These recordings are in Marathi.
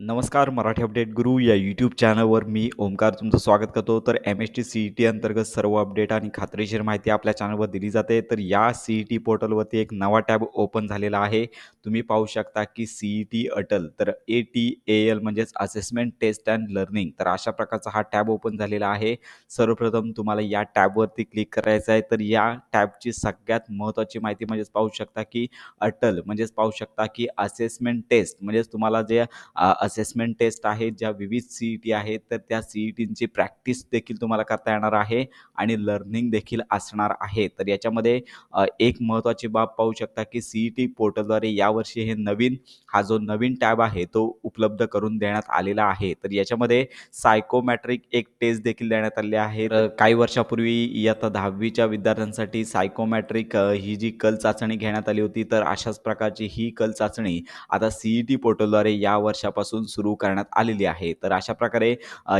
नमस्कार मराठी अपडेट गुरु या यूट्यूब चॅनलवर मी ओमकार तुमचं स्वागत करतो. तर M S T C E T अंतर्गत सर्व अपडेट आणि खात्रीशीर माहिती आपल्या चॅनलवर दिली जाते. तर या सी ई टी पोर्टलवरती एक नवा टॅब ओपन झालेला आहे. तुम्ही पाहू शकता की सी ई टी अटल तर ए टी ए एल म्हणजेच असेसमेंट टेस्ट अँड लर्निंग तर अशा प्रकारचा हा टॅब ओपन झालेला आहे. सर्वप्रथम तुम्हाला या टॅबवरती क्लिक करायचं आहे. तर या टॅबची सगळ्यात महत्त्वाची माहिती म्हणजेच पाहू शकता की अटल म्हणजेच पाहू शकता की असेसमेंट टेस्ट म्हणजेच तुम्हाला जे असेसमेंट टेस्ट आहेत ज्या विविध सी ई टी आहेत तर त्या सी ई टींची प्रॅक्टिस देखील तुम्हाला करता येणार आहे आणि लर्निंग देखील असणार आहे. तर याच्यामध्ये एक महत्त्वाची बाब पाहू शकता की सी ई टी पोर्टलद्वारे यावर्षी हे नवीन हा जो नवीन टॅब आहे तो उपलब्ध करून देण्यात आलेला आहे. तर याच्यामध्ये सायकोमॅट्रिक एक टेस्ट देखील देण्यात आले आहे. काही वर्षापूर्वी इयत्ता दहावीच्या विद्यार्थ्यांसाठी सायकोमॅट्रिक ही जी कल चाचणी घेण्यात आली होती तर अशाच प्रकारची ही कल चाचणी आता सी ई टी पोर्टलद्वारे या वर्षापासून सुरू करण्यात आलेली आहे. तर अशा प्रकारे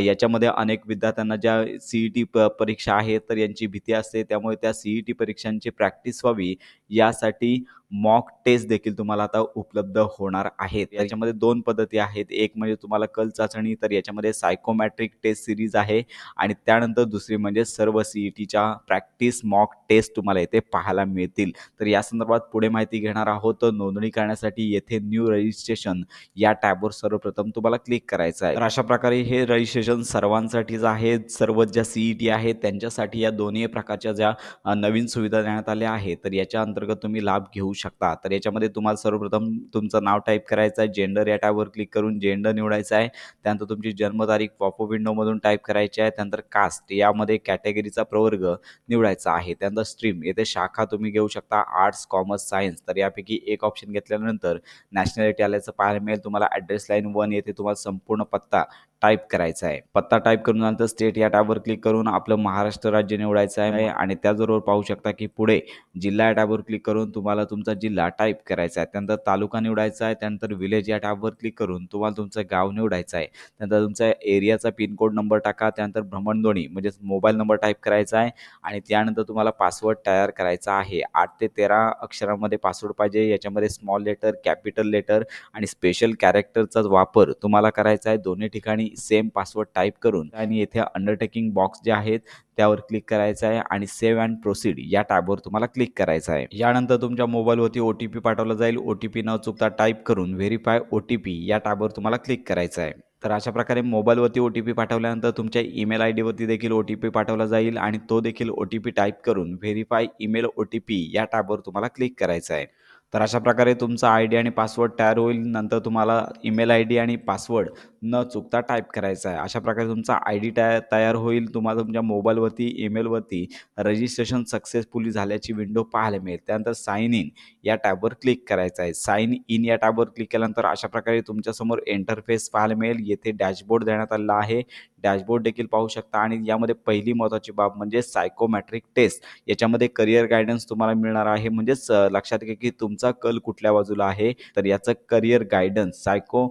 याच्यामध्ये अनेक विद्यार्थ्यांना ज्या सी ई टी प परीक्षा आहेत तर यांची भीती असते. त्यामुळे त्या सी ई टी परीक्षांची प्रॅक्टिस व्हावी यासाठी मॉक टेस्ट देखील तुम्हाला आता उपलब्ध होणार आहेत. याच्यामध्ये दोन पद्धती आहेत. एक म्हणजे तुम्हाला कल चाचणी तर याच्यामध्ये सायकोमॅट्रिक टेस्ट सिरीज आहे. आणि त्यानंतर दुसरी म्हणजे सर्व सी ई टीच्या प्रॅक्टिस मॉक टेस्ट तुम्हाला येथे पाहायला मिळतील. तर या संदर्भात पुढे माहिती घेणार आहोत. तर नोंदणी करण्यासाठी येथे न्यू रजिस्ट्रेशन या टॅबवर सर्वप्रथम तुम्हाला क्लिक करायचं आहे. तर अशा प्रकारे हे रजिस्ट्रेशन सर्वांसाठीच आहे. सर्व ज्या सी ई टी आहेत त्यांच्यासाठी या दोन्ही प्रकारच्या ज्या नवीन सुविधा देण्यात आल्या आहेत तर याच्या अंतर्गत तुम्ही लाभ घेऊ शकता. तर याच्यामध्ये तुम्हाला सर्वप्रथम तुमचं नाव टाईप करायचं आहे जेंडर या टॅबवर क्लिक करून जेंडर निवडायचं आहे. त्यानंतर तुमची जन्मतारीख पॉपअप विंडोमधून टाईप करायची आहे. त्यानंतर कास्ट यामध्ये कॅटेगरीचा प्रवर्ग निवडायचा आहे. त्यानंतर स्ट्रीम येथे शाखा तुम्ही घेऊ शकता आर्ट्स कॉमर्स सायन्स तर यापैकी एक ऑप्शन घेतल्यानंतर नॅशनॅलिटी आल्याचं पाहायला मिळेल. तुम्हाला ॲड्रेस लाईन वन येथे तुम्हाला संपूर्ण पत्ता टाईप करायचा आहे. पत्ता टाईप करून झाल्यानंतर स्टेट या टॅबवर क्लिक करून आपलं महाराष्ट्र राज्य निवडायचं आहे. आणि त्याचबरोबर पाहू शकता की पुढे जिल्हा या टॅबवर क्लिक करून तुम्हाला तुमचा जिल्हा टाईप करायचा आहे. त्यानंतर तालुका निवडायचा आहे. त्यानंतर विलेज या टॅबवर क्लिक करून तुम्हाला तुमचं गाव निवडायचं आहे. त्यानंतर तुमचा एरियाचा पिनकोड नंबर टाका. त्यानंतर भ्रमणध्वनी म्हणजेच मोबाईल नंबर टाईप करायचा आहे. आणि त्यानंतर तुम्हाला पासवर्ड तयार करायचा आहे. आठ ते तेरा अक्षरामध्ये पासवर्ड पाहिजे. याच्यामध्ये स्मॉल लेटर कॅपिटल लेटर आणि स्पेशल कॅरेक्टरचा वापर तुम्हाला करायचा आहे. दोन्ही ठिकाणी सेम पासवर्ड टाईप करून आणि येथे अंडरटेकिंग बॉक्स जे आहेत त्यावर क्लिक करायचं आहे आणि सेव्ह अँड प्रोसीड या टॅबवर तुम्हाला क्लिक करायचं आहे. यानंतर तुमच्या मोबाईलवरती ओ टी पी पाठवला जाईल. ओ टी पी न चुकता टाईप करून व्हेरीफाय ओ टी पी या टॅबवर तुम्हाला क्लिक करायचं आहे. तर अशा प्रकारे मोबाईलवरती ओ टी पी पाठवल्यानंतर तुमच्या ईमेल आय डीवरती देखील ओ टी पी पाठवला जाईल आणि तो देखील ओ टी पी टाईप करून verify email O T P या टॅबवर तुम्हाला क्लिक करायचं आहे. तर अशा प्रकारे तुमचा आय डी आणि पासवर्ड तयार होईल. नंतर तुम्हाला ईमेल आय डी आणि पासवर्ड न चुकता टाईप करायचा आहे. अशा प्रकारे तुमचा आय डी टाय तयार होईल तुम्हाला तुमच्या मोबाईलवरती ईमेलवरती रजिस्ट्रेशन सक्सेसफुली झाल्याची विंडो पाहायला मिळेल. त्यानंतर साईन इन या टॅबवर क्लिक करायचं आहे. साईन इन या टॅबवर क्लिक केल्यानंतर अशा प्रकारे तुमच्यासमोर इंटरफेस पाहायला मिळेल. येथे डॅशबोर्ड देण्यात आलेला आहे. डॅशबोर्ड देखील पाहू शकता. आणि यामध्ये पहिली महत्त्वाची बाब म्हणजे सायकोमॅट्रिक टेस्ट याच्यामध्ये करिअर गायडन्स तुम्हाला मिळणार आहे. म्हणजेच लक्षात घ्या की तुमचा कल कुठल्या बाजूला आहे. तर याचं करिअर गायडन्स सायको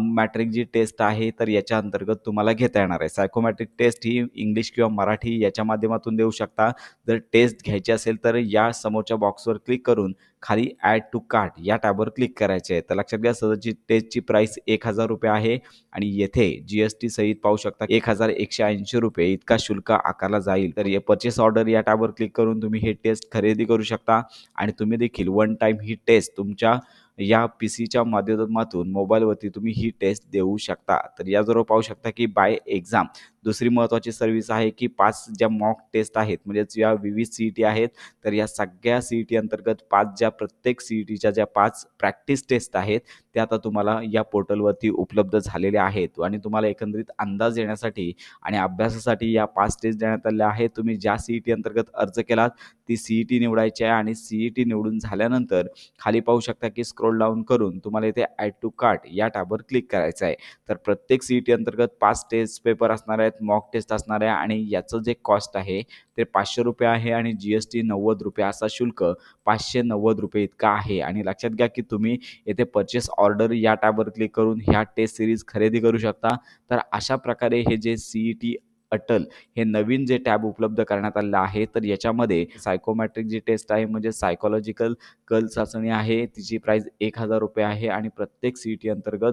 मॅट्रिक जी टेस्ट टेस्ट आहे तर याच्या अंतर्गत तुम्हाला घेता येणार आहे. सायकोमॅट्रिक टेस्ट ही इंग्लिश किंवा मराठी याच्या माध्यमातून देऊ शकता. जर टेस्ट घ्यायची असेल तर या समोरच्या बॉक्सवर क्लिक करून खाली ॲड टू कार्ट या टॅबवर क्लिक करायचे आहे. तर लक्षात घ्या सदरची टेस्टची प्राईस एक हजार रुपये आहे आणि येथे जी एस टी सहित पाहू शकता एक हजार एकशे ऐंशी रुपये इतका शुल्क आकारला जाईल. तर हे परचेस ऑर्डर या टॅबवर क्लिक करून तुम्ही हे टेस्ट खरेदी करू शकता आणि तुम्ही देखील वन टाईम ही टेस्ट तुमच्या या पी सीच्या माध्यमातून मोबाईलवरती तुम्ही ही टेस्ट देऊ शकता. तर याजवळ पाहू शकता की बाय एक्झाम दुसरी महत्त्वाची सर्व्हिस आहे की पाच ज्या मॉक टेस्ट आहेत म्हणजेच या विविध सी ई टी आहेत तर या सगळ्या सी ई टी अंतर्गत पाच ज्या प्रत्येक सी ई टीच्या ज्या पाच प्रॅक्टिस टेस्ट आहेत त्या आता तुम्हाला या पोर्टलवरती उपलब्ध झालेल्या आहेत. आणि तुम्हाला एकंदरीत अंदाज येण्यासाठी आणि अभ्यासासाठी या पाच टेस्ट देण्यात आल्या आहेत. तुम्ही ज्या सी ई टी अंतर्गत अर्ज केलात ती सी ई टी निवडायची आहे आणि सी ई टी निवडून झाल्यानंतर खाली पाहू शकता की स्क्रोल डाऊन करून तुम्हाला इथे ॲड टू कार्ट या टॅबवर क्लिक करायचं आहे. तर प्रत्येक सी ई टी अंतर्गत पाच टेस्ट पेपर असणार आहेत मॉक टेस्ट असणार आहे आणि याचं जे कॉस्ट आहे ते पाचशे रुपये आहे आणि जी एस टी नव्वद रुपये असा शुल्क पाचशे नव्वद रुपये इतका आहे. आणि लक्षात घ्या की तुम्ही येथे परचेस ऑर्डर या टॅबवर क्लिक करून ह्या टेस्ट सिरीज खरेदी करू शकता. तर अशा प्रकारे हे जे सी ई टी अटल हे नवीन जे टॅब उपलब्ध करण्यात आलेलं आहे तर याच्यामध्ये सायकोमॅट्रिक जी टेस्ट आहे म्हणजे सायकोलॉजिकल कल चाचणी आहे तिची प्राईस एक हजार रुपये आहे आणि प्रत्येक सी ई टी अंतर्गत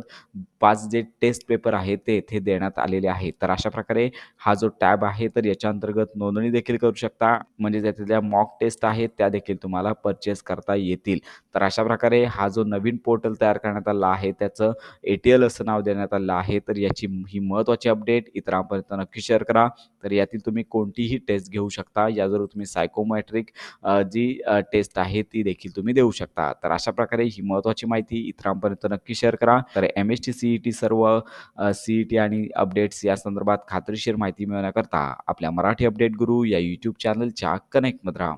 पाच जे टेस्ट पेपर आहे ते येथे देण्यात आलेले आहे तर अशा प्रकारे हा जो टॅब आहे तर याच्या अंतर्गत नोंदणी देखील करू शकता. म्हणजे त्यातल्या मॉक टेस्ट आहेत त्या देखील तुम्हाला परचेस करता येतील. तर अशा प्रकारे हा जो नवीन पोर्टल तयार करण्यात आला आहे त्याचं ए टी एल असं नाव देण्यात आलं आहे. तर याची ही महत्त्वाची अपडेट इतरांपर्यंत नक्की शेअर करा तर यातील तुम्ही कोणतीही टेस्ट घेऊ शकता. याजवळ तुम्ही सायकोमॅट्रिक जी टेस्ट आहे ती देखील तुम्ही देऊ शकता. तर अशा प्रकारे ही महत्त्वाची माहिती इतरांपर्यंत नक्की शेअर करा. तर M S T C E T सर्व सीईटी टी आणि अपडेट्स या संदर्भात खात्रीशीर माहिती मिळवण्याकरता आपल्या मराठी अपडेट गुरु या यूट्यूब चॅनलच्या कनेक्टमध्ये राहा.